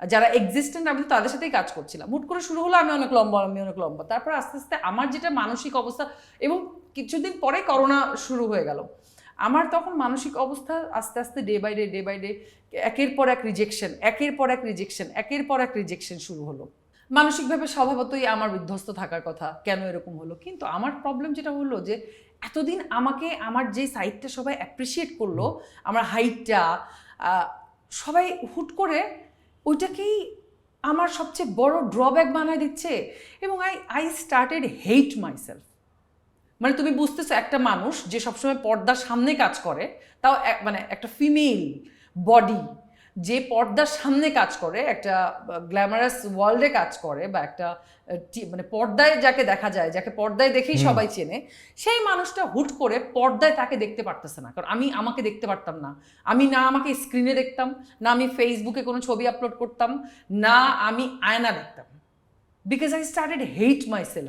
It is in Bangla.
যারা এক্সিস্টেন্ট আমি তো তাদের সাথেই কাজ করছিলাম। হুট করে শুরু হলো আমি অনেক লম্বা আমি অনেক লম্বা। তারপর আস্তে আস্তে আমার যেটা মানসিক অবস্থা এবং কিছুদিন পরে করোনা শুরু হয়ে গেল। আমার তখন মানসিক অবস্থা আস্তে আস্তে day by day day by day একের পর এক রিজেকশন একের পর এক রিজেকশন একের পর এক রিজেকশন শুরু হলো। মানসিকভাবে স্বভাবতই আমার বিধ্বস্ত থাকার কথা কেন এরকম হলো? কিন্তু আমার প্রবলেম যেটা হলো যে এতদিন আমাকে আমার যে সাইডটা সবাই অ্যাপ্রিসিয়েট করল আমার হাইটটা সবাই হুট করে ওইটাকেই আমার সবচেয়ে বড় ড্রব্যাক বানায় দিচ্ছে এবং I I started hate myself মানে তুমি বুঝতেছো, একটা মানুষ যে সবসময় পর্দার সামনে কাজ করে, তাও মানে একটা ফিমেল বডি যে পর্দার সামনে কাজ করে একটা গ্ল্যামারাস ওয়ার্ল্ডে কাজ করে বা একটা মানে পর্দায় যাকে দেখা যায় যাকে পর্দায় দেখেই সবাই চেনে সেই মানুষটা হুট করে পর্দায় তাকে দেখতে পারতেছে না। কারণ আমি আমাকে দেখতে পারতাম না। আমি না আমাকে স্ক্রিনে দেখতাম না আমি ফেসবুকে কোনো ছবি আপলোড করতাম না আমি আয়না দেখতাম। Because I started hate myself